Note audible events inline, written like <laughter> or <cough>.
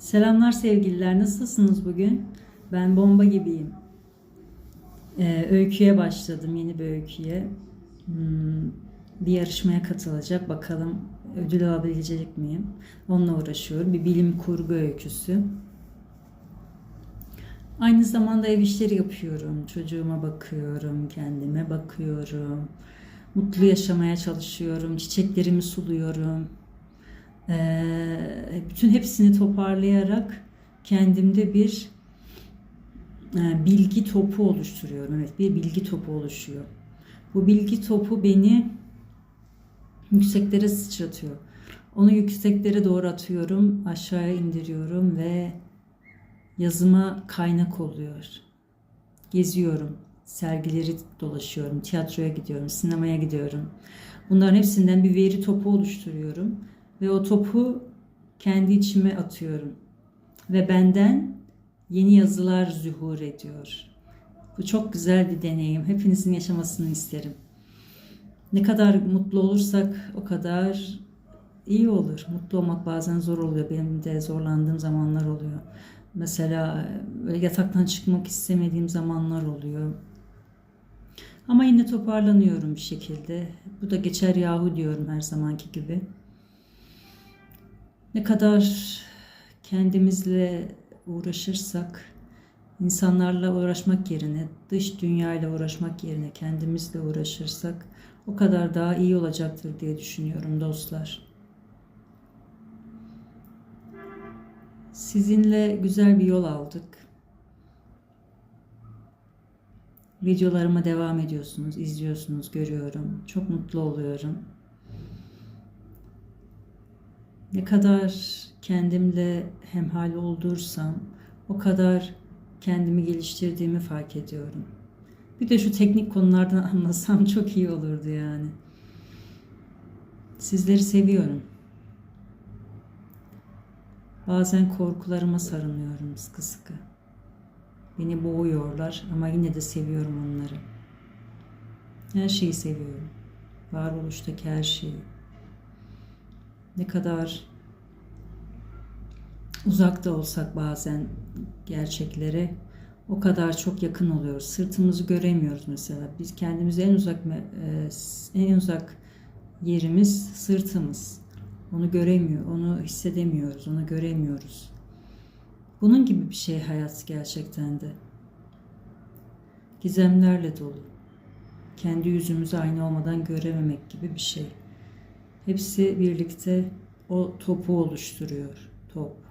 Selamlar sevgililer. Nasılsınız bugün? Ben bomba gibiyim. Ee, öyküye başladım. Yeni bir öyküye. Hmm, bir yarışmaya katılacak. Bakalım ödül alabilecek miyim? Onunla uğraşıyorum. Bir bilim kurgu öyküsü. Aynı zamanda ev işleri yapıyorum. Çocuğuma bakıyorum. Kendime bakıyorum. Mutlu yaşamaya çalışıyorum. Çiçeklerimi suluyorum. Ee, bütün hepsini toparlayarak kendimde bir e, bilgi topu oluşturuyorum. Evet, bir bilgi topu oluşuyor. Bu bilgi topu beni yükseklere sıçratıyor. Onu yükseklere doğru atıyorum, aşağıya indiriyorum ve yazıma kaynak oluyor. Geziyorum, sergileri dolaşıyorum, tiyatroya gidiyorum, sinemaya gidiyorum. Bunların hepsinden bir veri topu oluşturuyorum ve o topu kendi içime atıyorum. Ve benden yeni yazılar zuhur ediyor. Bu çok güzel bir deneyim. Hepinizin yaşamasını isterim. Ne kadar mutlu olursak o kadar iyi olur. Mutlu olmak bazen zor oluyor. Benim de zorlandığım zamanlar oluyor. Mesela böyle yataktan çıkmak istemediğim zamanlar oluyor. Ama yine toparlanıyorum bir şekilde. Bu da geçer yahu diyorum her zamanki gibi. Ne kadar kendimizle uğraşırsak, insanlarla uğraşmak yerine, dış dünyayla uğraşmak yerine kendimizle uğraşırsak o kadar daha iyi olacaktır diye düşünüyorum dostlar. Sizinle güzel bir yol aldık. Videolarıma devam ediyorsunuz, izliyorsunuz, görüyorum. Çok mutlu oluyorum. Ne kadar kendimle hemhal oldursam o kadar kendimi geliştirdiğimi fark ediyorum. Bir de şu teknik konulardan <laughs> anlasam çok iyi olurdu yani. Sizleri seviyorum. Bazen korkularıma sarınıyorum sıkı sıkı. Beni boğuyorlar ama yine de seviyorum onları. Her şeyi seviyorum. Varoluştaki her şeyi. Ne kadar uzakta olsak bazen gerçeklere o kadar çok yakın oluyoruz. Sırtımızı göremiyoruz mesela. Biz kendimize en uzak en uzak yerimiz sırtımız. Onu göremiyor, onu hissedemiyoruz, onu göremiyoruz. Bunun gibi bir şey hayat gerçekten de. Gizemlerle dolu. Kendi yüzümüzü aynı olmadan görememek gibi bir şey. Hepsi birlikte o topu oluşturuyor. Top.